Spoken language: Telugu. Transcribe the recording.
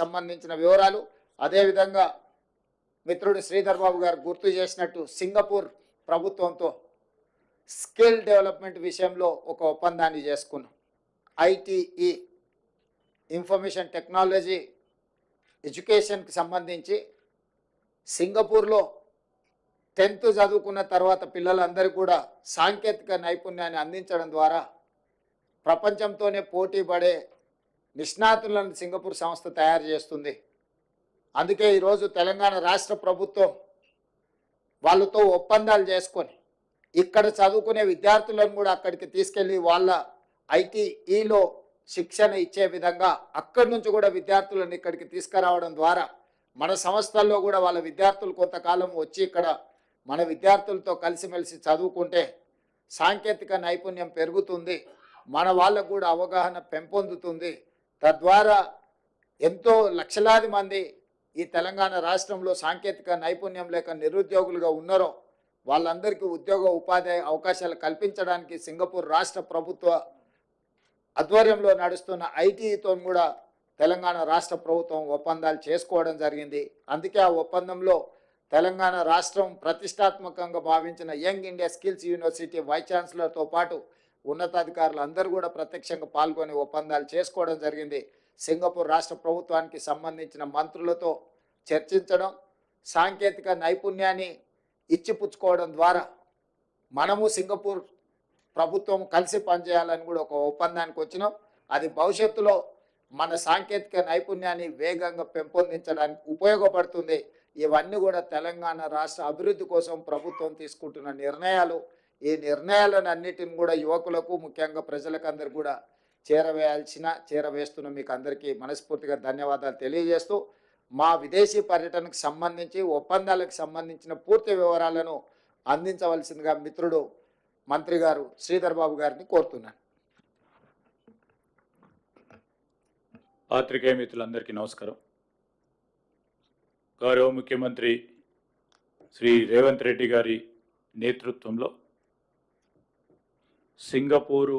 సంబంధించిన వివరాలు. అదేవిధంగా మిత్రుడు శ్రీధర్ బాబు గారు గుర్తు చేసినట్టు సింగపూర్ ప్రభుత్వంతో స్కిల్ డెవలప్మెంట్ విషయంలో ఒక ఒప్పందాన్ని చేసుకున్నాం. ఐటీఈ ఇన్ఫర్మేషన్ టెక్నాలజీ ఎడ్యుకేషన్కి సంబంధించి సింగపూర్లో టెన్త్ చదువుకున్న తర్వాత పిల్లలందరికీ కూడా సాంకేతిక నైపుణ్యాన్ని అందించడం ద్వారా ప్రపంచంతోనే పోటీ పడే నిష్ణాతులను సింగపూర్ సంస్థ తయారు చేస్తుంది. అందుకే ఈరోజు తెలంగాణ రాష్ట్ర ప్రభుత్వం వాళ్ళతో ఒప్పందాలు చేసుకొని ఇక్కడ చదువుకునే విద్యార్థులను కూడా అక్కడికి తీసుకెళ్ళి వాళ్ళ ఐటీఈలో శిక్షణ ఇచ్చే విధంగా అక్కడి నుంచి కూడా విద్యార్థులను ఇక్కడికి తీసుకురావడం ద్వారా మన సంస్థల్లో కూడా వాళ్ళ విద్యార్థులు కొంతకాలం వచ్చి ఇక్కడ మన విద్యార్థులతో కలిసిమెలిసి చదువుకుంటే సాంకేతిక నైపుణ్యం పెరుగుతుంది మన వాళ్ళకు కూడా అవగాహన పెంపొందుతుంది తద్వారా ఎంతో లక్షలాది మంది ఈ తెలంగాణ రాష్ట్రంలో సాంకేతిక నైపుణ్యం లేక నిరుద్యోగులుగా ఉన్నారో వాళ్ళందరికీ ఉద్యోగ ఉపాధి అవకాశాలు కల్పించడానికి సింగపూర్ రాష్ట్ర ప్రభుత్వ ఆధ్వర్యంలో నడుస్తున్న ఐటీతో కూడా తెలంగాణ రాష్ట్ర ప్రభుత్వం ఒప్పందాలు చేసుకోవడం జరిగింది. అందుకే ఆ ఒప్పందంలో తెలంగాణ రాష్ట్రం ప్రతిష్టాత్మకంగా భావించిన young India skills university vice ఛాన్సలర్తో పాటు ఉన్నతాధికారులు అందరూ కూడా ప్రత్యక్షంగా పాల్గొని ఒప్పందాలు చేసుకోవడం జరిగింది. సింగపూర్ రాష్ట్ర ప్రభుత్వానికి సంబంధించిన మంత్రులతో చర్చించడం సాంకేతిక నైపుణ్యాన్ని ఇచ్చిపుచ్చుకోవడం ద్వారా మనము సింగపూర్ ప్రభుత్వం కలిసి పనిచేయాలని కూడా ఒక ఒప్పందానికి వచ్చినాం. అది భవిష్యత్తులో మన సాంకేతిక నైపుణ్యాన్ని వేగంగా పెంపొందించడానికి ఉపయోగపడుతుంది. ఇవన్నీ కూడా తెలంగాణ రాష్ట్ర అభివృద్ధి కోసం ప్రభుత్వం తీసుకుంటున్న నిర్ణయాలు. ఈ నిర్ణయాలను అన్నిటిని కూడా యువకులకు ముఖ్యంగా ప్రజలకు అందరు కూడా చేరవేయాల్సిన చేరవేస్తున్న మీకు అందరికీ మనస్ఫూర్తిగా ధన్యవాదాలు తెలియజేస్తూ మా విదేశీ పర్యటనకు సంబంధించి ఒప్పందాలకు సంబంధించిన పూర్తి వివరాలను అందించవలసిందిగా మిత్రుడు మంత్రి గారు శ్రీధర్ బాబు గారిని కోరుతున్నాను. పాత్రికేయ మిత్రులందరికీ నమస్కారం. గౌరవ ముఖ్యమంత్రి శ్రీ రేవంత్ రెడ్డి గారి నేతృత్వంలో సింగపూరు